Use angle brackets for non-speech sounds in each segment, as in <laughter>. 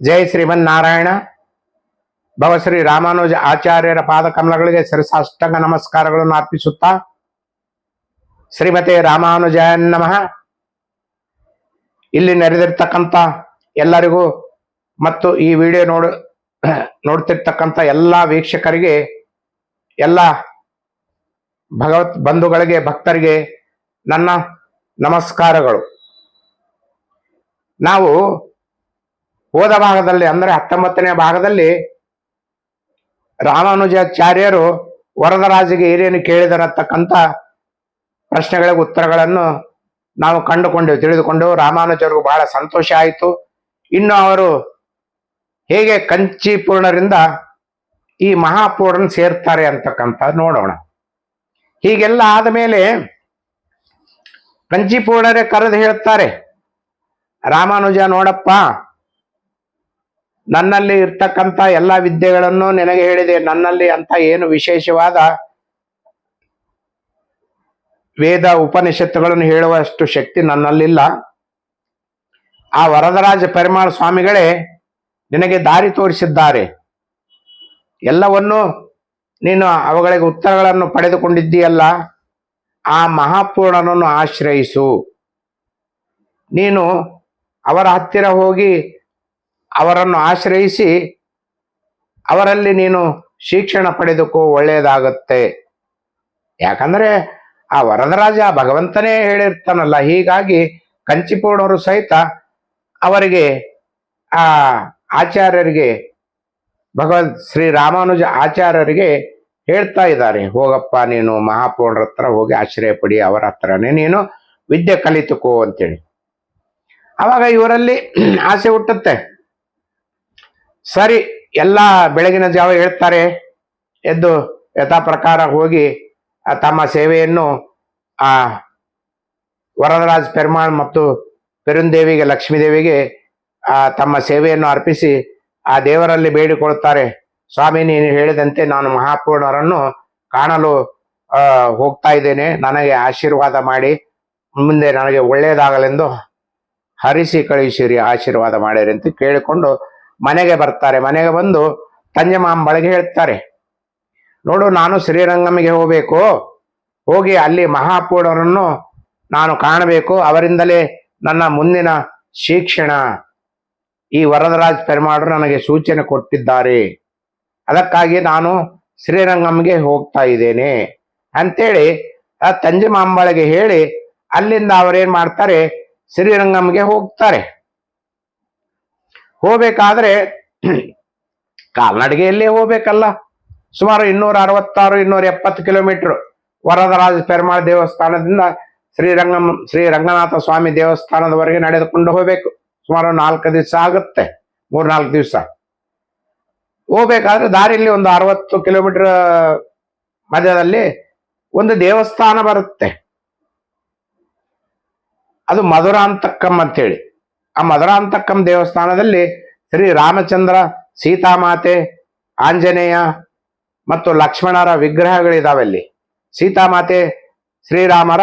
ಜೈ ಶ್ರೀಮನ್ನಾರಾಯಣ. ಭವಶ್ರೀ ರಾಮಾನುಜ ಆಚಾರ್ಯರ ಪಾದ ಕಮಲಗಳಿಗೆ ಶಿರಸಾಷ್ಟಂಗ ನಮಸ್ಕಾರಗಳನ್ನು ಅರ್ಪಿಸುತ್ತಾ ಶ್ರೀಮತಿ ರಾಮಾನುಜಯನ್ ನಮಃ. ಇಲ್ಲಿ ನೆರೆದಿರ್ತಕ್ಕಂಥ ಎಲ್ಲರಿಗೂ ಮತ್ತು ಈ ವಿಡಿಯೋ ನೋಡ <clears throat> ನೋಡ್ತಿರ್ತಕ್ಕಂಥ ಎಲ್ಲ ವೀಕ್ಷಕರಿಗೆ, ಎಲ್ಲ ಭಗವತ್ ಬಂಧುಗಳಿಗೆ, ಭಕ್ತರಿಗೆ ನನ್ನ ನಮಸ್ಕಾರಗಳು. ನಾವು ಹೋದ ಭಾಗದಲ್ಲಿ, ಅಂದರೆ ಹತ್ತೊಂಬತ್ತನೇ ಭಾಗದಲ್ಲಿ ರಾಮಾನುಜಾಚಾರ್ಯರು ವರದರಾಜಿಗೆ ಏನೇನು ಕೇಳಿದರತಕ್ಕಂಥ ಪ್ರಶ್ನೆಗಳಿಗೆ ಉತ್ತರಗಳನ್ನು ನಾವು ಕಂಡುಕೊಂಡೆವು, ತಿಳಿದುಕೊಂಡೆವು. ರಾಮಾನುಜರಿಗೂ ಬಹಳ ಸಂತೋಷ ಆಯಿತು. ಇನ್ನು ಅವರು ಹೇಗೆ ಕಂಚಿಪೂರ್ಣರಿಂದ ಈ ಮಹಾಪೂರ್ಣ ಸೇರ್ತಾರೆ ಅಂತಕ್ಕಂಥ ನೋಡೋಣ. ಹೀಗೆಲ್ಲ ಆದ ಮೇಲೆ ಕಂಚಿಪೂರ್ಣರೇ ಕರೆದು ಹೇಳ್ತಾರೆ, ರಾಮಾನುಜ ನೋಡಪ್ಪ ನನ್ನಲ್ಲಿ ಇರ್ತಕ್ಕಂಥ ಎಲ್ಲ ವಿದ್ಯೆಗಳನ್ನು ನಿನಗೆ ಹೇಳಿದೆ. ನನ್ನಲ್ಲಿ ಅಂತ ಏನು ವಿಶೇಷವಾದ ವೇದ ಉಪನಿಷತ್ತುಗಳನ್ನು ಹೇಳುವಷ್ಟು ಶಕ್ತಿ ನನ್ನಲ್ಲಿಲ್ಲ. ಆ ವರದರಾಜ ಪರಿಮಾಳ ಸ್ವಾಮಿಗಳೇ ನಿನಗೆ ದಾರಿ ತೋರಿಸಿದ್ದಾರೆ. ಎಲ್ಲವನ್ನೂ ನೀನು ಅವುಗಳಿಗೆ ಉತ್ತರಗಳನ್ನು ಪಡೆದುಕೊಂಡಿದ್ದೀಯಲ್ಲ, ಆ ಮಹಾಪೂರ್ಣನನ್ನು ಆಶ್ರಯಿಸು. ನೀನು ಅವರ ಹತ್ತಿರ ಹೋಗಿ ಅವರನ್ನು ಆಶ್ರಯಿಸಿ ಅವರಲ್ಲಿ ನೀನು ಶಿಕ್ಷಣ ಪಡೆದುಕೋ ಒಳ್ಳೆಯದಾಗತ್ತೆ ಯಾಕಂದ್ರೆ ಆ ವರದರಾಜ ಭಗವಂತನೇ ಹೇಳಿರ್ತಾನಲ್ಲ, ಹೀಗಾಗಿ ಕಂಚಿಪೂರ್ಣರು ಸಹಿತ ಅವರಿಗೆ ಆ ಆಚಾರ್ಯರಿಗೆ ಭಗವಂತ ಶ್ರೀ ರಾಮಾನುಜ ಆಚಾರ್ಯರಿಗೆ ಹೇಳ್ತಾ ಇದ್ದಾರೆ, ಹೋಗಪ್ಪ ನೀನು ಮಹಾಪೂರ್ಣರ ಹತ್ರ ಹೋಗಿ ಆಶ್ರಯ ಪಡಿ, ಅವರ ಹತ್ರನೇ ನೀನು ವಿದ್ಯೆ ಕಲಿತುಕೋ ಅಂತೇಳಿ. ಆವಾಗ ಇವರಲ್ಲಿ ಆಸೆ ಹುಟ್ಟುತ್ತೆ. ಸರಿ, ಎಲ್ಲ ಬೆಳಗಿನ ಜಾವ ಹೇಳ್ತಾರೆ. ಎದ್ದು ಯಥಾ ಪ್ರಕಾರ ಹೋಗಿ ತಮ್ಮ ಸೇವೆಯನ್ನು, ಆ ವರದರಾಜ್ ಪೆರ್ಮಾಳ್ ಮತ್ತು ಪೆರುಂದೇವಿಗೆ ಲಕ್ಷ್ಮೀದೇವಿಗೆ ಆ ತಮ್ಮ ಸೇವೆಯನ್ನು ಅರ್ಪಿಸಿ, ಆ ದೇವರಲ್ಲಿ ಬೇಡಿಕೊಳ್ಳುತ್ತಾರೆ. ಸ್ವಾಮಿ, ನೀನು ಹೇಳಿದಂತೆ ನಾನು ಮಹಾಪೂರ್ಣರನ್ನು ಕಾಣಲು ಹೋಗ್ತಾ ಇದ್ದೇನೆ. ನನಗೆ ಆಶೀರ್ವಾದ ಮಾಡಿ, ಮುಂದೆ ನನಗೆ ಒಳ್ಳೆಯದಾಗಲೆಂದು ಹರಿಸಿ ಕಳುಹಿಸಿರಿ, ಆಶೀರ್ವಾದ ಮಾಡಿರಿ ಅಂತ ಕೇಳಿಕೊಂಡು ಮನೆಗೆ ಬರ್ತಾರೆ. ಮನೆಗೆ ಬಂದು ತಂಜಮಾಂಬಳಿಗೆ ಹೇಳ್ತಾರೆ, ನೋಡು, ನಾನು ಶ್ರೀರಂಗಮಿಗೆ ಹೋಗಬೇಕು. ಹೋಗಿ ಅಲ್ಲಿ ಮಹಾಪೂಡರನ್ನು ನಾನು ಕಾಣಬೇಕು. ಅವರಿಂದಲೇ ನನ್ನ ಮುಂದಿನ ಶಿಕ್ಷಣ. ಈ ವರದರಾಜ್ ಪೆರುಮಾಳರು ನನಗೆ ಸೂಚನೆ ಕೊಟ್ಟಿದ್ದಾರೆ. ಅದಕ್ಕಾಗಿ ನಾನು ಶ್ರೀರಂಗಮ್ಗೆ ಹೋಗ್ತಾ ಇದ್ದೇನೆ ಅಂತೇಳಿ ಆ ತಂಜಮಾಂಬಳಿಗೆ ಹೇಳಿ, ಅಲ್ಲಿಂದ ಅವರೇನ್ ಮಾಡ್ತಾರೆ, ಶ್ರೀರಂಗಮ್ಗೆ ಹೋಗ್ತಾರೆ. ಹೋಗ್ಬೇಕಾದ್ರೆ ಕಾಲ್ನಡಿಗೆಯಲ್ಲೇ ಹೋಗ್ಬೇಕಲ್ಲ. ಸುಮಾರು ಇನ್ನೂರ ಅರವತ್ತಾರು ಇನ್ನೂರ ಎಪ್ಪತ್ತು ಕಿಲೋಮೀಟರ್ ವರದರಾಜ ಪೆರ್ಮಾಳ ದೇವಸ್ಥಾನದಿಂದ ಶ್ರೀರಂಗಂ ಶ್ರೀ ರಂಗನಾಥ ಸ್ವಾಮಿ ದೇವಸ್ಥಾನದವರೆಗೆ ನಡೆದುಕೊಂಡು ಹೋಗ್ಬೇಕು. ಸುಮಾರು ನಾಲ್ಕು ದಿವಸ ಆಗುತ್ತೆ, ಮೂರ್ನಾಲ್ಕು ದಿವಸ. ಹೋಗ್ಬೇಕಾದ್ರೆ ದಾರಿಯಲ್ಲಿ ಒಂದು ಅರವತ್ತು ಕಿಲೋಮೀಟರ್ ಮಧ್ಯದಲ್ಲಿ ಒಂದು ದೇವಸ್ಥಾನ ಬರುತ್ತೆ. ಅದು ಮಧುರಾಂತಕ್ಕಂ ಅಂತೇಳಿ. ಆ ಮಧುರಾಂತಕ್ಕಂ ದೇವಸ್ಥಾನದಲ್ಲಿ ಶ್ರೀ ರಾಮಚಂದ್ರ ಸೀತಾಮಾತೆ, ಆಂಜನೇಯ ಮತ್ತು ಲಕ್ಷ್ಮಣರ ವಿಗ್ರಹಗಳಿದಾವೆ ಅಲ್ಲಿ ಸೀತಾಮಾತೆ ಶ್ರೀರಾಮರ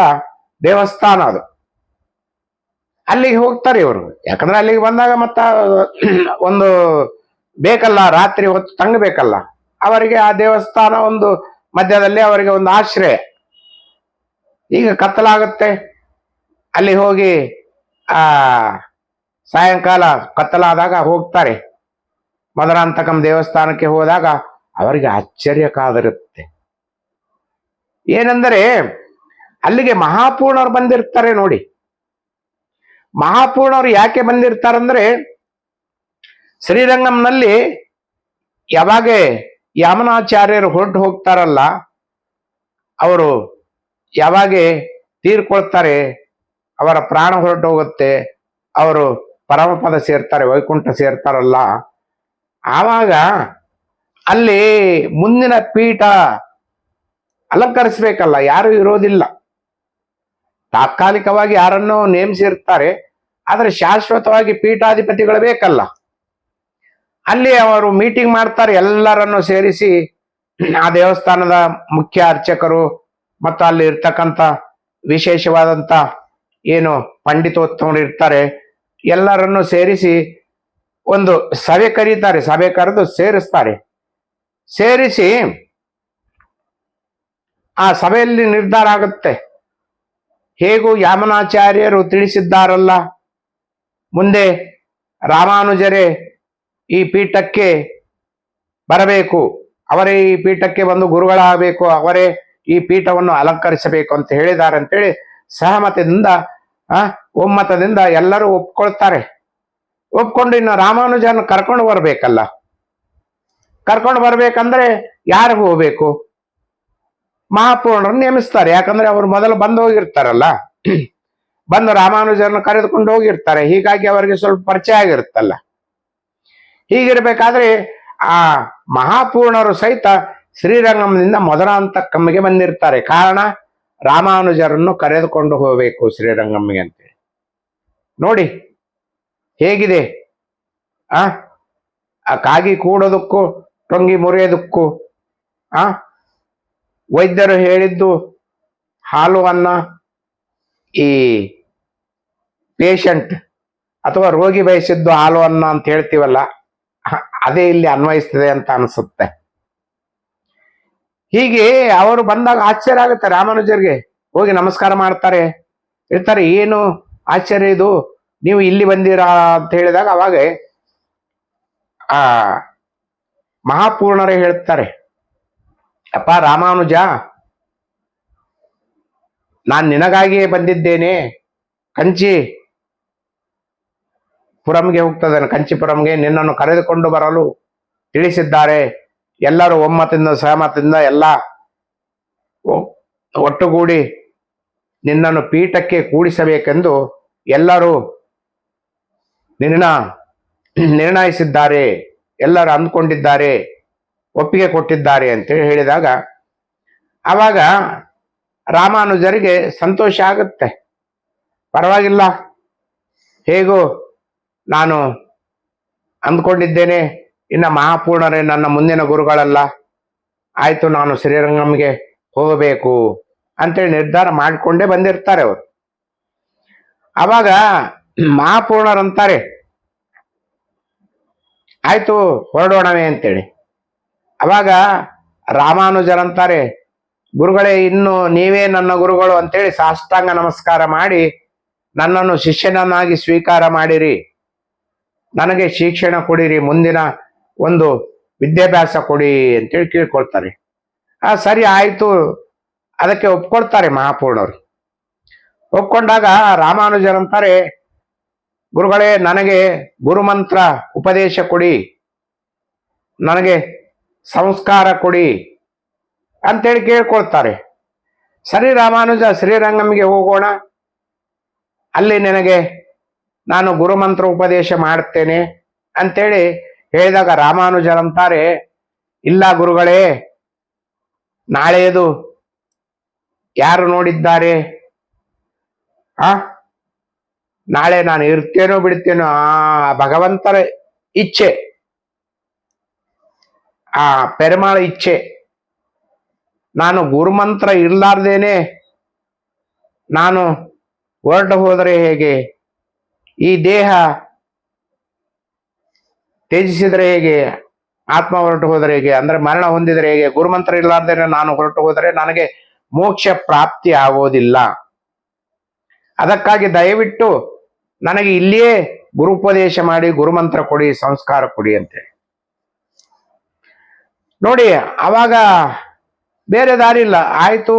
ದೇವಸ್ಥಾನ ಅದು. ಅಲ್ಲಿಗೆ ಹೋಗ್ತಾರೆ ಇವರು. ಯಾಕಂದ್ರೆ ಅಲ್ಲಿಗೆ ಬಂದಾಗ ಮತ್ತ <clears throat> ಒಂದು ಬೇಕಲ್ಲ, ರಾತ್ರಿ ಹೊತ್ತು ತಂಗಬೇಕಲ್ಲ. ಅವರಿಗೆ ಆ ದೇವಸ್ಥಾನ ಒಂದು ಮಧ್ಯದಲ್ಲಿ ಅವರಿಗೆ ಒಂದು ಆಶ್ರಯ. ಈಗ ಕತ್ತಲಾಗುತ್ತೆ. ಅಲ್ಲಿ ಹೋಗಿ ಆ ಸಾಯಂಕಾಲ ಕತ್ತಲಾದಾಗ ಹೋಗ್ತಾರೆ. ಮದರಾಂತಕಂ ದೇವಸ್ಥಾನಕ್ಕೆ ಹೋದಾಗ ಅವರಿಗೆ ಆಶ್ಚರ್ಯ ಕಾದಿರುತ್ತೆ. ಏನೆಂದರೆ ಅಲ್ಲಿಗೆ ಮಹಾಪೂರ್ಣರು ಬಂದಿರ್ತಾರೆ ನೋಡಿ. ಮಹಾಪೂರ್ಣರು ಯಾಕೆ ಬಂದಿರ್ತಾರಂದ್ರೆ ಶ್ರೀರಂಗಂನಲ್ಲಿ ಯಾವಾಗ ಯಮನಾಚಾರ್ಯರು ಹೊರಟು ಹೋಗ್ತಾರಲ್ಲ, ಅವರು ಯಾವಾಗ ತೀರ್ಕೊಳ್ತಾರೆ, ಅವರ ಪ್ರಾಣ ಹೊರಟು ಹೋಗುತ್ತೆ, ಅವರು ಪರಮಪದ ಸೇರ್ತಾರೆ, ವೈಕುಂಠ ಸೇರ್ತಾರಲ್ಲ, ಆವಾಗ ಅಲ್ಲಿ ಮುಂದಿನ ಪೀಠ ಅಲಂಕರಿಸ್ಬೇಕಲ್ಲ, ಯಾರು ಇರೋದಿಲ್ಲ. ತಾತ್ಕಾಲಿಕವಾಗಿ ಯಾರನ್ನೋ ನೇಮಿಸಿರ್ತಾರೆ, ಆದರೆ ಶಾಶ್ವತವಾಗಿ ಪೀಠಾಧಿಪತಿಗಳು ಬೇಕಲ್ಲ. ಅಲ್ಲಿ ಅವರು ಮೀಟಿಂಗ್ ಮಾಡ್ತಾರೆ, ಎಲ್ಲರನ್ನು ಸೇರಿಸಿ ಆ ದೇವಸ್ಥಾನದ ಮುಖ್ಯ ಅರ್ಚಕರು ಮತ್ತು ಅಲ್ಲಿ ಇರ್ತಕ್ಕಂಥ ವಿಶೇಷವಾದಂತ ಏನು ಪಂಡಿತೋತ್ತಮರು ಇರ್ತಾರೆ ಎಲ್ಲರನ್ನು ಸೇರಿಸಿ ಒಂದು ಸಭೆ ಕರೀತಾರೆ, ಸಭೆ ಕರೆದು ಸೇರಿಸ್ತಾರೆ. ಸೇರಿಸಿ ಆ ಸಭೆಯಲ್ಲಿ ನಿರ್ಧಾರ ಆಗುತ್ತೆ. ಹೇಗೂ ಯಾಮನಾಚಾರ್ಯರು ತಿಳಿಸಿದ್ದಾರಲ್ಲ? ಮುಂದೆ ರಾಮಾನುಜರೇ ಈ ಪೀಠಕ್ಕೆ ಬರಬೇಕು, ಅವರೇ ಈ ಪೀಠಕ್ಕೆ ಬಂದು ಗುರುಗಳಾಗಬೇಕು, ಅವರೇ ಈ ಪೀಠವನ್ನು ಅಲಂಕರಿಸಬೇಕು ಅಂತ ಹೇಳಿದ್ದಾರೆ ಅಂತೇಳಿ ಸಹಮತದಿಂದ ಆ? ಒಮ್ಮತದಿಂದ ಎಲ್ಲರೂ ಒಪ್ಕೊಳ್ತಾರೆ. ಒಪ್ಕೊಂಡು ಇನ್ನು ರಾಮಾನುಜನ ಕರ್ಕೊಂಡು ಬರ್ಬೇಕಲ್ಲ. ಕರ್ಕೊಂಡು ಬರ್ಬೇಕಂದ್ರೆ ಯಾರು ಹೋಗ್ಬೇಕು? ಮಹಾಪೂರ್ಣರನ್ನು ನೇಮಿಸ್ತಾರೆ. ಯಾಕಂದ್ರೆ ಅವರು ಮೊದಲು ಬಂದು ಹೋಗಿರ್ತಾರಲ್ಲ. ಬಂದು ರಾಮಾನುಜರನ್ನು ಕರೆದುಕೊಂಡು ಹೋಗಿರ್ತಾರೆ. ಹೀಗಾಗಿ ಅವರಿಗೆ ಸ್ವಲ್ಪ ಪರಿಚಯ ಆಗಿರುತ್ತಲ್ಲ. ಹೀಗಿರ್ಬೇಕಾದ್ರೆ ಆ ಮಹಾಪೂರ್ಣರು ಸಹಿತ ಶ್ರೀರಂಗಂನಿಂದ ಮೊದಲಾಂತ ಕಮ್ಮಿಗೆ ಬಂದಿರ್ತಾರೆ. ಕಾರಣ ರಾಮಾನುಜರನ್ನು ಕರೆದುಕೊಂಡು ಹೋಗಬೇಕು ಶ್ರೀರಂಗಮ್ಮಿಗೆ ಅಂತೇಳಿ ನೋಡಿ, ಹೇಗಿದೆ? ಆ? ಆ ಕಾಗಿ ಕೂಡೋದಕ್ಕೂ, ಟೊಂಗಿ ಮುರಿಯೋದಕ್ಕೂ, ಆ? ವೈದ್ಯರು ಹೇಳಿದ್ದು ಹಾಲು ಅನ್ನ ಈ ಪೇಷಂಟ್ ಅಥವಾ ರೋಗಿ ಬಯಸಿದ್ದು ಹಾಲು ಅನ್ನ ಅಂತ ಹೇಳ್ತೀವಲ್ಲ, ಅದೇ ಇಲ್ಲಿ ಅನ್ವಯಿಸ್ತದೆ ಅಂತ ಅನಿಸುತ್ತೆ. ಹೀಗೆ ಅವರು ಬಂದಾಗ ಆಶ್ಚರ್ಯ ಆಗುತ್ತೆ ರಾಮಾನುಜರಿಗೆ. ಹೋಗಿ ನಮಸ್ಕಾರ ಮಾಡ್ತಾರೆ. ಹೇಳ್ತಾರೆ, ಏನು ಆಶ್ಚರ್ಯ ಇದು? ನೀವು ಇಲ್ಲಿ ಬಂದಿರಾ ಅಂತ ಹೇಳಿದಾಗ ಅವಾಗ, ಆ, ಮಹಾಪೂರ್ಣರೇ ಹೇಳ್ತಾರೆ, ಅಪ್ಪ ರಾಮಾನುಜ, ನಾನು ನಿನಗಾಗಿಯೇ ಬಂದಿದ್ದೇನೆ. ಕಂಚಿ ಪುರಂಗೆ ಹೋಗ್ತದೆ ಕಂಚಿಪುರಂಗೆ ನಿನ್ನನ್ನು ಕರೆದುಕೊಂಡು ಬರಲು ತಿಳಿಸಿದ್ದಾರೆ. ಎಲ್ಲರೂ ಒಮ್ಮತದಿಂದ, ಸಹಮತದಿಂದ ಎಲ್ಲ ಒಟ್ಟುಗೂಡಿ ನಿನ್ನನ್ನು ಪೀಠಕ್ಕೆ ಕೂಡಿಸಬೇಕೆಂದು ಎಲ್ಲರೂ ನಿನ್ನ, ನಿರ್ಣಯಿಸಿದ್ದಾರೆ. ಎಲ್ಲರೂ ಅಂದ್ಕೊಂಡಿದ್ದಾರೆ. ಒಪ್ಪಿಗೆ ಕೊಟ್ಟಿದ್ದಾರೆ ಅಂತೇಳಿ ಹೇಳಿದಾಗ ಆವಾಗ ರಾಮಾನುಜರಿಗೆ ಸಂತೋಷ ಆಗುತ್ತೆ. ಪರವಾಗಿಲ್ಲ. ಹೇಗೂ ನಾನು ಅಂದ್ಕೊಂಡಿದ್ದೇನೆ. ಇನ್ನ ಮಹಾಪೂರ್ಣರೇ ನನ್ನ ಮುಂದಿನ ಗುರುಗಳಲ್ಲ. ಆಯ್ತು ನಾನು ಶ್ರೀರಂಗಮ್ಗೆ ಹೋಗಬೇಕು ಅಂತೇಳಿ ನಿರ್ಧಾರ ಮಾಡಿಕೊಂಡೇ ಬಂದಿರ್ತಾರೆ ಅವರು. ಅವಾಗ ಮಹಾಪೂರ್ಣರಂತಾರೆ. ಆಯ್ತು ಹೊರಡೋಣವೇ ಅಂತೇಳಿ. ಅವಾಗ ರಾಮಾನುಜರಂತಾರೆ, ಗುರುಗಳೇ ಇನ್ನು ನೀವೇ ನನ್ನ ಗುರುಗಳು ಅಂತೇಳಿ ಸಾಷ್ಟಾಂಗ ನಮಸ್ಕಾರ ಮಾಡಿ ನನ್ನನ್ನು ಶಿಷ್ಯನನ್ನಾಗಿ ಸ್ವೀಕಾರ ಮಾಡಿರಿ. ನನಗೆ ಶಿಕ್ಷಣ ಕೊಡಿರಿ ಮುಂದಿನ ಒಂದು ವಿದ್ಯಾಭ್ಯಾಸ ಕೊಡಿ ಅಂತೇಳಿ ಕೇಳ್ಕೊಳ್ತಾರೆ. ಆ, ಸರಿ ಆಯ್ತು. ಅದಕ್ಕೆ ಒಪ್ಕೊಳ್ತಾರೆ ಮಹಾಪೂರ್ಣವ್ರು ಒಪ್ಕೊಂಡಾಗ ರಾಮಾನುಜರಂತಾರೆ ಗುರುಗಳೇ, ನನಗೆ ಗುರುಮಂತ್ರ ಉಪದೇಶ ಕೊಡಿ. ನನಗೆ ಸಂಸ್ಕಾರ ಕೊಡಿ ಅಂತೇಳಿ ಕೇಳ್ಕೊಳ್ತಾರೆ. ಸರಿ ರಾಮಾನುಜ ಶ್ರೀರಂಗಮ್ಗೆ ಹೋಗೋಣ. ಅಲ್ಲಿ ನಿನಗೆ ನಾನು ಗುರುಮಂತ್ರ ಉಪದೇಶ ಮಾಡ್ತೇನೆ ಅಂತೇಳಿ ಹೇಳಿದಾಗ ರಾಮಾನುಜರಂತಾರೆ ಇಲ್ಲ ಗುರುಗಳೇ, ನಾಳೆಯದು ಯಾರು ನೋಡಿದ್ದಾರೆ? ಆ? ನಾಳೆ ನಾನು ಇರ್ತೇನೋ ಬಿಡ್ತೇನೋ ಆ ಭಗವಂತರ ಇಚ್ಛೆ, ಆ ಪೆರಮಾಳ ಇಚ್ಛೆ. ನಾನು ಗುರುಮಂತ್ರ ಇರ್ಲಾರ್ದೇನೆ. ನಾನು ಹೊರಟು ಹೋದರೆ ಹೇಗೆ? ಈ ದೇಹ ತ್ಯಜಿಸಿದರೆ ಹೇಗೆ? ಆತ್ಮ ಹೊರಟು ಹೋದರೆ ಹೇಗೆ? ಅಂದ್ರೆ ಮರಣ ಹೊಂದಿದರೆ ಹೇಗೆ? ಗುರುಮಂತ್ರ ಇಲ್ಲಾರ್ದೆ ನಾನು ಹೊರಟು ಹೋದರೆ ನನಗೆ ಮೋಕ್ಷ ಪ್ರಾಪ್ತಿ ಆಗೋದಿಲ್ಲ. ಅದಕ್ಕಾಗಿ ದಯವಿಟ್ಟು ನನಗೆ ಇಲ್ಲಿಯೇ ಗುರುಪದೇಶ ಮಾಡಿ, ಗುರುಮಂತ್ರ ಕೊಡಿ, ಸಂಸ್ಕಾರ ಕೊಡಿ ಅಂತೇಳಿ. ನೋಡಿ ಅವಾಗ ಬೇರೆ ದಾರಿ ಇಲ್ಲ. ಆಯ್ತು,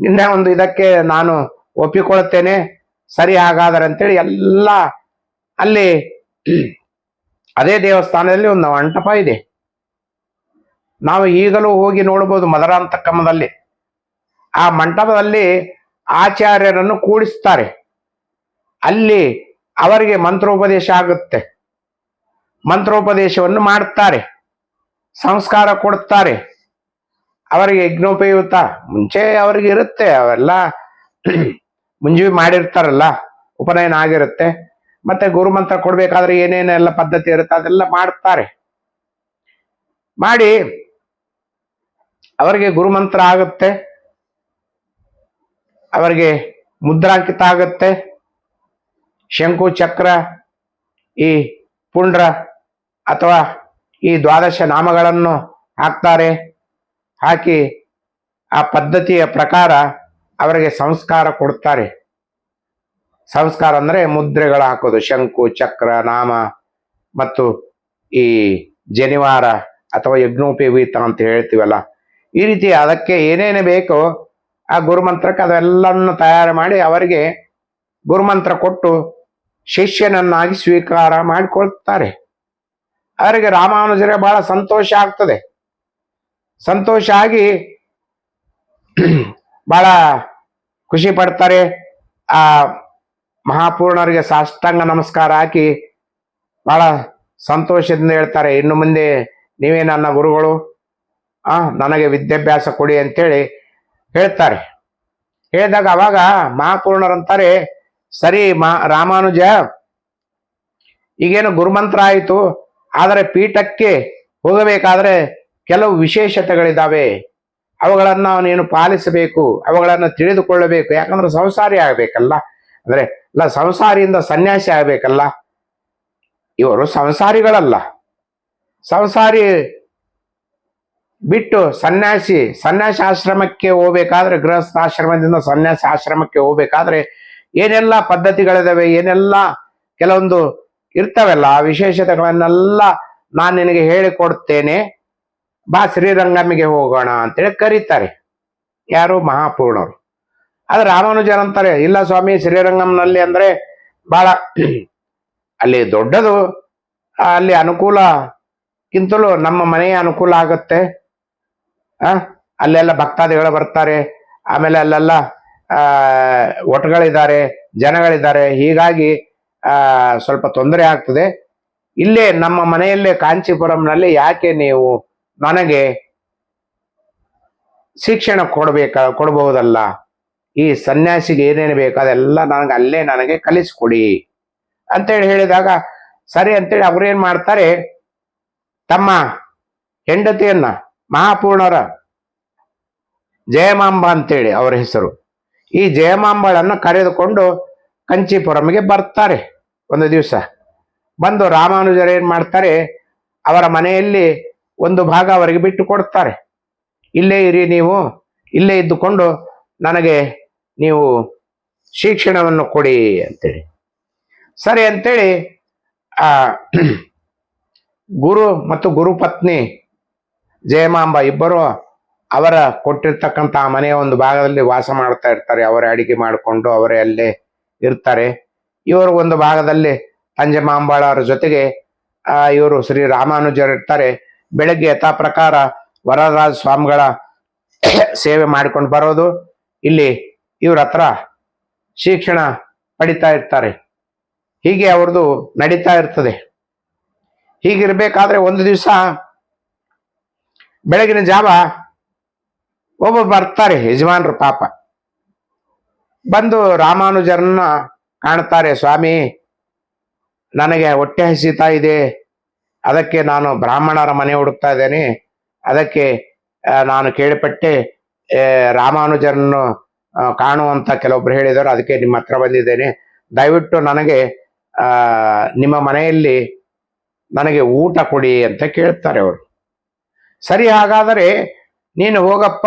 ನಿನ್ನೆ ಒಂದು ಇದಕ್ಕೆ ನಾನು ಒಪ್ಪಿಕೊಳ್ಳುತ್ತೇನೆ. ಸರಿ ಹಾಗಾದರೆ ಅಂತೇಳಿ ಎಲ್ಲ ಅಲ್ಲಿ ಅದೇ ದೇವಸ್ಥಾನದಲ್ಲಿ ಒಂದು ಮಂಟಪ ಇದೆ. ನಾವು ಈಗಲೂ ಹೋಗಿ ನೋಡಬಹುದು ಮದರಾಂತಕಮ್ಮದಲ್ಲಿ ಆ ಮಂಟಪದಲ್ಲಿ ಆಚಾರ್ಯರನ್ನು ಕೂಡಿಸ್ತಾರೆ. ಅಲ್ಲಿ ಅವರಿಗೆ ಮಂತ್ರೋಪದೇಶ ಆಗುತ್ತೆ. ಮಂತ್ರೋಪದೇಶವನ್ನು ಮಾಡುತ್ತಾರೆ ಸಂಸ್ಕಾರ ಕೊಡುತ್ತಾರೆ ಅವರಿಗೆ ಯಜ್ಞೋಪಯುತ ಮುಂಚೆ ಅವರಿಗೆ ಇರುತ್ತೆ. ಅವೆಲ್ಲ <clears throat> ಮುಂಜಿ ಮಾಡಿರ್ತಾರಲ್ಲ, ಉಪನಯನ ಆಗಿರುತ್ತೆ. ಮತ್ತೆ ಗುರುಮಂತ್ರ ಕೊಡ್ಬೇಕಾದ್ರೆ ಏನೇನೆಲ್ಲ ಪದ್ಧತಿ ಇರುತ್ತೆ ಅದೆಲ್ಲ ಮಾಡ್ತಾರೆ. ಮಾಡಿ ಅವರಿಗೆ ಗುರುಮಂತ್ರ ಆಗುತ್ತೆ. ಅವರಿಗೆ ಮುದ್ರಾಂಕಿತ ಆಗುತ್ತೆ. ಶಂಕು, ಚಕ್ರ, ಈ ಪುಂಡ್ರ ಅಥವಾ ಈ ದ್ವಾದಶ ನಾಮಗಳನ್ನು ಹಾಕ್ತಾರೆ. ಹಾಕಿ ಆ ಪದ್ಧತಿಯ ಪ್ರಕಾರ ಅವರಿಗೆ ಸಂಸ್ಕಾರ ಕೊಡ್ತಾರೆ. ಸಂಸ್ಕಾರ ಅಂದ್ರೆ ಮುದ್ರೆಗಳು ಹಾಕೋದು, ಶಂಕು, ಚಕ್ರ, ನಾಮ ಮತ್ತು ಈ ಜನಿವಾರ ಅಥವಾ ಯಜ್ಞೋಪವೀತ ಅಂತ ಹೇಳ್ತೀವಲ್ಲ. ಈ ರೀತಿ ಅದಕ್ಕೆ ಏನೇನು ಬೇಕೋ ಆ ಗುರುಮಂತ್ರಕ್ಕೆ ಅದೆಲ್ಲವನ್ನು ತಯಾರು ಮಾಡಿ ಅವರಿಗೆ ಗುರುಮಂತ್ರ ಕೊಟ್ಟು ಶಿಷ್ಯನನ್ನಾಗಿ ಸ್ವೀಕಾರ ಮಾಡಿಕೊಳ್ತಾರೆ. ಅವರಿಗೆ ರಾಮಾನುಜರಿಗೆ ಬಹಳ ಸಂತೋಷ ಆಗ್ತದೆ. ಸಂತೋಷ ಆಗಿ ಬಹಳ ಖುಷಿ ಪಡ್ತಾರೆ. ಆ ಮಹಾಪೂರ್ಣರಿಗೆ ಸಾಷ್ಟಾಂಗ ನಮಸ್ಕಾರ ಹಾಕಿ ಬಹಳ ಸಂತೋಷದಿಂದ ಹೇಳ್ತಾರೆ. ಇನ್ನು ಮುಂದೆ ನೀವೇ ನನ್ನ ಗುರುಗಳು, ಆ, ನನಗೆ ವಿದ್ಯಾಭ್ಯಾಸ ಕೊಡಿ ಅಂತೇಳಿ ಹೇಳ್ತಾರೆ. ಹೇಳಿದಾಗ ಅವಾಗ ಮಹಾಪೂರ್ಣರಂತಾರೆ, ಸರಿ ಮಾ ರಾಮಾನುಜ, ಈಗೇನು ಗುರುಮಂತ್ರ ಆಯಿತು, ಆದರೆ ಪೀಠಕ್ಕೆ ಹೋಗಬೇಕಾದ್ರೆ ಕೆಲವು ವಿಶೇಷತೆಗಳಿದ್ದಾವೆ ಅವುಗಳನ್ನು ನೀನು ಪಾಲಿಸಬೇಕು, ಅವುಗಳನ್ನು ತಿಳಿದುಕೊಳ್ಳಬೇಕು, ಯಾಕಂದ್ರೆ ಸಂಸಾರಿ ಆಗ್ಬೇಕಲ್ಲ. ಅಂದ್ರೆ ಅಲ್ಲ ಸಂಸಾರಿಯಿಂದ ಸನ್ಯಾಸಿ ಆಗ್ಬೇಕಲ್ಲ? ಇವರು ಸಂಸಾರಿಗಳಲ್ಲ. ಸಂಸಾರಿ ಬಿಟ್ಟು ಸನ್ಯಾಸಿ ಸನ್ಯಾಸಿ ಆಶ್ರಮಕ್ಕೆ ಹೋಗ್ಬೇಕಾದ್ರೆ ಗೃಹಸ್ಥಾಶ್ರಮದಿಂದ ಸನ್ಯಾಸಿ ಆಶ್ರಮಕ್ಕೆ ಹೋಗ್ಬೇಕಾದ್ರೆ ಏನೆಲ್ಲ ಪದ್ಧತಿಗಳಿದಾವೆ, ಏನೆಲ್ಲ ಕೆಲವೊಂದು ಇರ್ತವೆಲ್ಲ, ಆ ವಿಶೇಷತೆಗಳನ್ನೆಲ್ಲ ನಾನು ನಿನಗೆ ಹೇಳಿಕೊಡ್ತೇನೆ. ಬಾ ಶ್ರೀರಂಗಮಿಗೆ ಹೋಗೋಣ ಅಂತೇಳಿ ಕರೀತಾರೆ. ಯಾರು ಮಹಾಪೂರ್ಣರು. ಆದ್ರೆ ರಾಮಾನುಜನ್ ಅಂತಾರೆ, ಇಲ್ಲ ಸ್ವಾಮಿ ಶ್ರೀರಂಗಂನಲ್ಲಿ ಅಂದ್ರೆ ಬಹಳ <clears throat> ಅಲ್ಲಿ ದೊಡ್ಡದು, ಅಲ್ಲಿ ಅನುಕೂಲಕ್ಕಿಂತಲೂ ನಮ್ಮ ಮನೆಯ ಅನುಕೂಲ ಆಗುತ್ತೆ. ಆ, ಅಲ್ಲೆಲ್ಲ ಭಕ್ತಾದಿಗಳು ಬರ್ತಾರೆ, ಆಮೇಲೆ ಅಲ್ಲೆಲ್ಲ ಒಟ್ಗಳಿದ್ದಾರೆ, ಜನಗಳಿದ್ದಾರೆ, ಹೀಗಾಗಿ ಸ್ವಲ್ಪ ತೊಂದರೆ ಆಗ್ತದೆ. ಇಲ್ಲೇ ನಮ್ಮ ಮನೆಯಲ್ಲೇ ಕಾಂಚೀಪುರಂನಲ್ಲಿ ಯಾಕೆ ನೀವು ನನಗೆ ಶಿಕ್ಷಣ ಕೊಡ್ಬೇಕ ಕೊಡಬಹುದಲ್ಲ ಈ ಸನ್ಯಾಸಿಗೆ ಏನೇನು ಬೇಕು ಅದೆಲ್ಲ ನನಗೆ ಅಲ್ಲೇ ನನಗೆ ಕಲಿಸ್ಕೊಡಿ. ಅಂತೇಳಿ ಹೇಳಿದಾಗ, ಸರಿ ಅಂತೇಳಿ ಅವ್ರೇನ್ ಮಾಡ್ತಾರೆ? ತಮ್ಮ ಹೆಂಡತಿಯನ್ನ, ಮಹಾಪೂರ್ಣರ ಜಯಮಾಂಬ ಅಂತೇಳಿ ಅವರ ಹೆಸರು. ಈ ಜಯಮಾಂಬಳನ್ನು ಕರೆದುಕೊಂಡು ಕಂಚಿಪುರಮಿಗೆ ಬರ್ತಾರೆ ಒಂದು ದಿವಸ. ಬಂದು ರಾಮಾನುಜರು ಏನ್ ಮಾಡ್ತಾರೆ? ಅವರ ಮನೆಯಲ್ಲಿ ಒಂದು ಭಾಗ ಅವರಿಗೆ ಬಿಟ್ಟು ಕೊಡ್ತಾರೆ. ಇಲ್ಲೇ ಇರಿ ನೀವು, ಇಲ್ಲೇ ಇದ್ದುಕೊಂಡು ನನಗೆ ನೀವು ಶಿಕ್ಷಣವನ್ನು ಕೊಡಿ ಅಂತೇಳಿ. ಸರಿ ಅಂತೇಳಿ, ಆ, ಗುರು ಮತ್ತು ಗುರುಪತ್ನಿ ಜಯಮಾಂಬ ಇಬ್ಬರು ಅವರ ಕೊಟ್ಟಿರ್ತಕ್ಕಂಥ ಮನೆಯ ಒಂದು ಭಾಗದಲ್ಲಿ ವಾಸ ಮಾಡ್ತಾ ಇರ್ತಾರೆ. ಅವರೇ ಅಡಿಗೆ ಮಾಡಿಕೊಂಡು ಅವರೇ ಅಲ್ಲೇ ಇರ್ತಾರೆ. ಇವರು ಒಂದು ಭಾಗದಲ್ಲಿ ಅಂಜಮಾಂಬಾಳ ಅವರ ಜೊತೆಗೆ ಇವರು ಶ್ರೀ ರಾಮಾನುಜರು ಇರ್ತಾರೆ. ಬೆಳಗ್ಗೆ ಯಥಾ ಪ್ರಕಾರ ವರರಾಜ ಸ್ವಾಮಿಗಳ ಸೇವೆ ಮಾಡಿಕೊಂಡು ಬರೋದು. ಇಲ್ಲಿ ಇವ್ರ ಹತ್ರ ಶಿಕ್ಷಣ ಪಡಿತಾ ಇರ್ತಾರೆ. ಹೀಗೆ ಅವ್ರದ್ದು ನಡೀತಾ ಇರ್ತದೆ. ಹೀಗಿರ್ಬೇಕಾದ್ರೆ ಒಂದು ದಿವಸ ಬೆಳಗಿನ ಜಾವ ಒಬ್ಬ ಬರ್ತಾರೆ, ಯಜಮಾನ್ರು ಪಾಪ. ಬಂದು ರಾಮಾನುಜರನ್ನ ಕಾಣ್ತಾರೆ, ಸ್ವಾಮಿ, ನನಗೆ ಹೊಟ್ಟೆ ಹಸಿತಾ ಇದೆ. ಅದಕ್ಕೆ ನಾನು ಬ್ರಾಹ್ಮಣರ ಮನೆ ಹುಡುಕ್ತಾ ಇದ್ದೇನೆ. ಅದಕ್ಕೆ ನಾನು ಕೇಳಿಪಟ್ಟೆ ರಾಮಾನುಜರನ್ನು ಕಾಣುವಂತ ಕೆಲವೊಬ್ರು ಹೇಳಿದರು ಅದಕ್ಕೆ ನಿಮ್ಮ ಹತ್ರ ಬಂದಿದ್ದೇನೆ. ದಯವಿಟ್ಟು ನನಗೆ ನಿಮ್ಮ ಮನೆಯಲ್ಲಿ ನನಗೆ ಊಟ ಕೊಡಿ ಅಂತ ಕೇಳ್ತಾರೆ ಅವರು. ಸರಿ, ಹಾಗಾದರೆ ನೀನು ಹೋಗಪ್ಪ.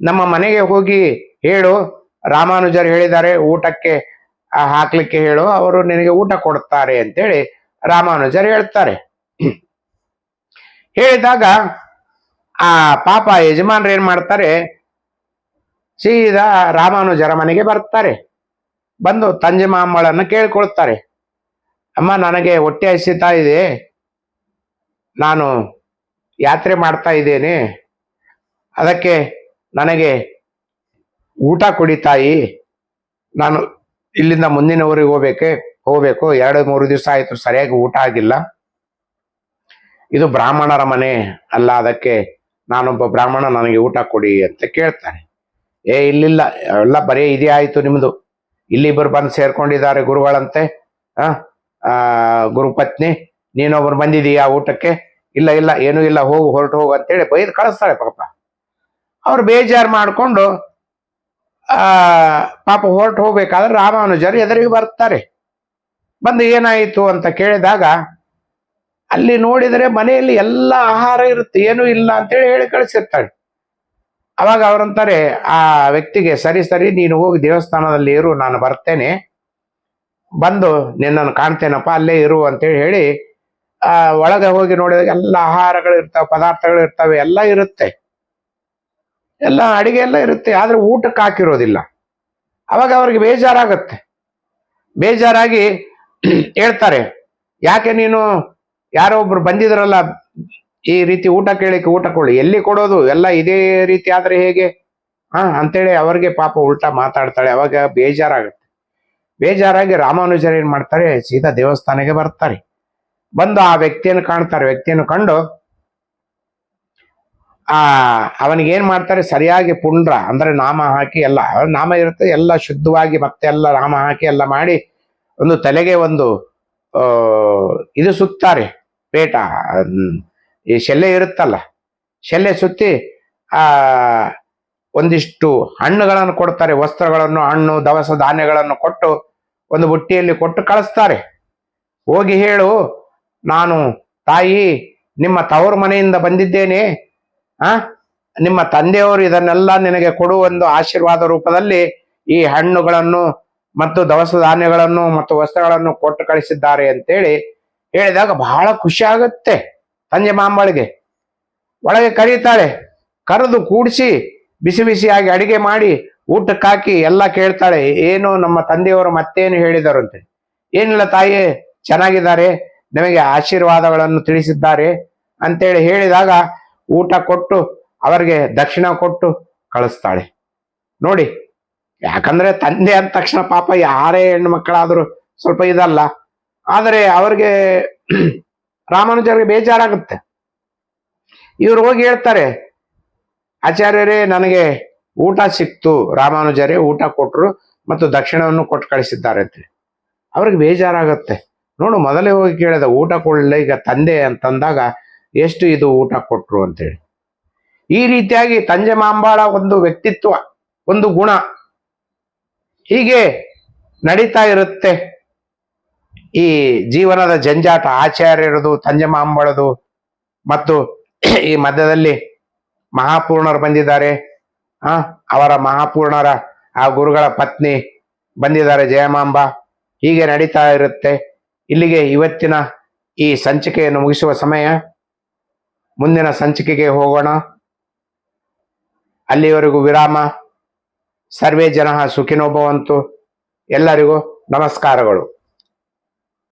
ನಮ್ಮ ಮನೆಗೆ ಹೋಗಿ ಹೇಳು. ರಾಮಾನುಜರು ಹೇಳಿದ್ದಾರೆ, ಊಟಕ್ಕೆ ಹಾಕ್ಲಿಕ್ಕೆ ಹೇಳು. ಅವರು ನಿನಗೆ ಊಟ ಕೊಡ್ತಾರೆ ಅಂತೇಳಿ ರಾಮಾನುಜರು ಹೇಳ್ತಾರೆ. ಹೇಳಿದಾಗ ಆ ಪಾಪ ಯಜಮಾನ್ರು ಏನ್ ಮಾಡ್ತಾರೆ ಸೀದಾ ರಾಮಾನುಜರ ಮನೆಗೆ ಬರ್ತಾರೆ. ಬಂದು ತಂಜೆ ಮಾಮಳನ್ನ ಕೇಳ್ಕೊಳ್ತಾರೆ. ಅಮ್ಮ, ನನಗೆ ಹೊಟ್ಟೆ ಹಸಿತಾ ಇದೆ. ನಾನು ಯಾತ್ರೆ ಮಾಡ್ತಾ ಇದ್ದೇನೆ. ಅದಕ್ಕೆ ನನಗೆ ಊಟ ಕುಡಿತಾಯಿ ನಾನು ಇಲ್ಲಿಂದ ಮುಂದಿನ ಊರಿಗೆ ಹೋಗ್ಬೇಕೆ, ಹೋಗ್ಬೇಕು. ಎರಡು, ಮೂರು ದಿವಸ ಆಯ್ತು, ಸರಿಯಾಗಿ ಊಟ ಆಗಿಲ್ಲ. ಇದು ಬ್ರಾಹ್ಮಣರ ಮನೆ ಅಲ್ಲ, ಅದಕ್ಕೆ ನಾನೊಬ್ಬ ಬ್ರಾಹ್ಮಣ ನನಗೆ ಊಟ ಕೊಡಿ ಅಂತ ಕೇಳ್ತಾನೆ ಏ, ಇಲ್ಲಿಲ್ಲ. ಎಲ್ಲ ಬರೀ ಇದೇ ಆಯ್ತು ನಿಮ್ದು. ಇಲ್ಲಿಬ್ಬರು ಬಂದು ಸೇರ್ಕೊಂಡಿದ್ದಾರೆ ಗುರುಗಳಂತೆ. ಆ ಗುರುಪತ್ನಿ ನೀನೊಬ್ರು ಬಂದಿದೀಯಾ ಊಟಕ್ಕೆ? ಇಲ್ಲ ಇಲ್ಲ, ಏನೂ ಇಲ್ಲ, ಹೋಗು, ಹೊರಟು ಹೋಗು ಅಂತೇಳಿ ಬೈದು ಕಳಿಸ್ತಾಳೆ ಪಾಪ. ಅವ್ರು ಬೇಜಾರು ಮಾಡಿಕೊಂಡು ಪಾಪ ಹೊರಟು ಹೋಗ್ಬೇಕಾದ್ರೆ ರಾಮಾನುಜರು ಎದುರಿಗೆ ಬರ್ತಾರೆ. ಬಂದು ಏನಾಯಿತು ಅಂತ ಕೇಳಿದಾಗ, ಅಲ್ಲಿ ನೋಡಿದರೆ ಮನೆಯಲ್ಲಿ ಎಲ್ಲ ಆಹಾರ ಇರುತ್ತೆ, ಏನೂ ಇಲ್ಲ ಅಂತೇಳಿ ಹೇಳಿ ಕಳಿಸಿರ್ತಾಳೆ. ಅವಾಗ ಅವರಂತಾರೆ ಆ ವ್ಯಕ್ತಿಗೆ ಸರಿ ಸರಿ, ನೀನು ಹೋಗಿ ದೇವಸ್ಥಾನದಲ್ಲಿ ಇರು, ನಾನು ಬರ್ತೇನೆ. ಬಂದು ನಿನ್ನನ್ನು ಕಾಣ್ತೇನಪ್ಪ, ಅಲ್ಲೇ ಇರು ಅಂತೇಳಿ ಹೇಳಿ, ಆ, ಒಳಗೆ ಹೋಗಿ ನೋಡಿದಾಗ ಎಲ್ಲ ಆಹಾರಗಳು ಇರ್ತಾವೆ, ಪದಾರ್ಥಗಳು ಇರ್ತವೆ, ಎಲ್ಲ ಇರುತ್ತೆ. ಎಲ್ಲ ಅಡಿಗೆ ಎಲ್ಲ ಇರುತ್ತೆ, ಆದ್ರೆ ಊಟಕ್ಕೆ ಹಾಕಿರೋದಿಲ್ಲ. ಅವಾಗ ಅವ್ರಿಗೆ ಬೇಜಾರಾಗತ್ತೆ. ಬೇಜಾರಾಗಿ <clears throat> ಹೇಳ್ತಾರೆ, ಯಾಕೆ ನೀನು, ಯಾರೋ ಒಬ್ರು ಬಂದಿದ್ರಲ್ಲ ಈ ರೀತಿ ಊಟ ಕೇಳಿಕ್ಕೆ ಊಟ ಕೊಡಿ. ಎಲ್ಲಿ ಕೊಡೋದು? ಎಲ್ಲ ಇದೇ ರೀತಿ ಆದ್ರೆ ಹೇಗೆ? ಹಾ, ಅಂತೇಳಿ ಅವ್ರಿಗೆ ಪಾಪ ಉಲ್ಟಾ ಮಾತಾಡ್ತಾಳೆ. ಅವಾಗ ಬೇಜಾರಾಗುತ್ತೆ. ಬೇಜಾರಾಗಿ ರಾಮಾನುಜರು ಏನ್ ಮಾಡ್ತಾರೆ? ಸೀದಾ ದೇವಸ್ಥಾನಕ್ಕೆ ಬರ್ತಾರೆ. ಬಂದು ಆ ವ್ಯಕ್ತಿಯನ್ನು ಕಾಣ್ತಾರೆ. ವ್ಯಕ್ತಿಯನ್ನು ಕಂಡು, ಆ, ಅವನಿಗೆ ಏನ್ ಮಾಡ್ತಾರೆ? ಸರಿಯಾಗಿ ಪುಂಡ್ರ, ಅಂದ್ರೆ ನಾಮ ಹಾಕಿ ಎಲ್ಲ ನಾಮ ಇರುತ್ತೆ, ಎಲ್ಲ ಶುದ್ಧವಾಗಿ ಮತ್ತೆ ಎಲ್ಲ ನಾಮ ಹಾಕಿ ಎಲ್ಲ ಮಾಡಿ ಒಂದು ತಲೆಗೆ ಒಂದು ಇದು ಸುತ್ತಾರೆ ಪೇಟ. ಈ ಶೆಲ್ಲೆ ಇರುತ್ತಲ್ಲ ಶೆಲ್ಲೆ ಸುತ್ತಿ ಆ ಒಂದಿಷ್ಟು ಹಣ್ಣುಗಳನ್ನು ಕೊಡ್ತಾರೆ. ವಸ್ತ್ರಗಳನ್ನು, ಹಣ್ಣು, ದವಸ ಧಾನ್ಯಗಳನ್ನು ಕೊಟ್ಟು ಒಂದು ಬುಟ್ಟಿಯಲ್ಲಿ ಕೊಟ್ಟು ಕಳಿಸ್ತಾರೆ. ಹೋಗಿ ಹೇಳು, ನಾನು ತಾಯಿ, ನಿಮ್ಮ ತವರು ಮನೆಯಿಂದ ಬಂದಿದ್ದೇನೆ. ಆ, ನಿಮ್ಮ ತಂದೆಯವರು ಇದನ್ನೆಲ್ಲ ನಿನಗೆ ಕೊಡುವ ಒಂದು ಆಶೀರ್ವಾದ ರೂಪದಲ್ಲಿ ಈ ಹಣ್ಣುಗಳನ್ನು ಮತ್ತು ದವಸ ಧಾನ್ಯಗಳನ್ನು ಮತ್ತು ವಸ್ತ್ರಗಳನ್ನು ಕೊಟ್ಟು ಕಳಿಸಿದ್ದಾರೆ ಅಂತೇಳಿ ಹೇಳಿದಾಗ ಬಹಳ ಖುಷಿ ಆಗುತ್ತೆ. ತಂದೆ ಮಾಂಬಳಿಗೆ. ಒಳಗೆ ಕರೀತಾಳೆ. ಕರೆದು ಕೂಡಿಸಿ, ಬಿಸಿ ಬಿಸಿಯಾಗಿ ಅಡಿಗೆ ಮಾಡಿ, ಊಟಕ್ಕೆ ಹಾಕಿ ಎಲ್ಲ ಕೇಳ್ತಾಳೆ. ಏನು ನಮ್ಮ ತಂದೆಯವರು ಮತ್ತೇನು ಹೇಳಿದರು ಅಂತ ಏನಿಲ್ಲ ತಾಯಿ, ಚೆನ್ನಾಗಿದ್ದಾರೆ. ನಿಮಗೆ ಆಶೀರ್ವಾದಗಳನ್ನು ತಿಳಿಸಿದ್ದಾರೆ ಅಂತೇಳಿ ಹೇಳಿದಾಗ ಊಟ ಕೊಟ್ಟು, ಅವರಿಗೆ ದಕ್ಷಿಣ ಕೊಟ್ಟು ಕಳಿಸ್ತಾಳೆ. ನೋಡಿ, ಯಾಕಂದ್ರೆ ತಂದೆ ಅಂದ ತಕ್ಷಣ ಪಾಪ ಯಾರೇ ಹೆಣ್ಣು ಮಕ್ಕಳಾದರೂ ಸ್ವಲ್ಪ ಇದಲ್ಲ. ಆದರೆ ಅವ್ರಿಗೆ ರಾಮಾನುಜರಿಗೆ ಬೇಜಾರಾಗುತ್ತೆ. ಇವ್ರು ಹೋಗಿ ಹೇಳ್ತಾರೆ, ಆಚಾರ್ಯರೇ, ನನಗೆ ಊಟ ಸಿಕ್ತು. ರಾಮಾನುಜರೇ ಊಟ ಕೊಟ್ಟರು ಮತ್ತು ದಕ್ಷಿಣವನ್ನು ಕೊಟ್ಟು ಕಳಿಸಿದ್ದಾರೆ ಅಂತ ಅವ್ರಿಗೆ ಬೇಜಾರಾಗುತ್ತೆ. ನೋಡು, ಮೊದಲೇ ಹೋಗಿ ಕೇಳಿದ, ಊಟ ಕೊಡಲಿಲ್ಲ, ಈಗ ತಂದೆ ಅಂತಂದಾಗ ಎಷ್ಟು ಇದು ಊಟ ಕೊಟ್ಟರು ಅಂತೇಳಿ ಈ ರೀತಿಯಾಗಿ ತಂಜೆ ಮಾಂಬಾಳ ಒಂದು ವ್ಯಕ್ತಿತ್ವ, ಒಂದು ಗುಣ ಹೀಗೆ ನಡೀತಾ ಇರುತ್ತೆ. ಈ ಜೀವನದ ಜಂಜಾಟ ಆಚಾರ್ಯರದು, ತಂಜಮಾಂಬಳದು ಮತ್ತು ಈ ಮಧ್ಯದಲ್ಲಿ ಮಹಾಪೂರ್ಣರು ಬಂದಿದ್ದಾರೆ. ಆ, ಅವರ ಮಹಾಪೂರ್ಣರ ಆ ಗುರುಗಳ ಪತ್ನಿ ಬಂದಿದ್ದಾರೆ ಜಯಮಾಂಬ. ಹೀಗೆ ನಡೀತಾ ಇರುತ್ತೆ. ಇಲ್ಲಿಗೆ ಇವತ್ತಿನ ಈ ಸಂಚಿಕೆಯನ್ನು ಮುಗಿಸುವ ಸಮಯ. ಮುಂದಿನ ಸಂಚಿಕೆಗೆ ಹೋಗೋಣ. ಅಲ್ಲಿವರೆಗೂ ವಿರಾಮ. ಸರ್ವೇ ಜನ ಸುಖಿನೋಭವಂತು. ಎಲ್ಲರಿಗೂ ನಮಸ್ಕಾರಗಳು.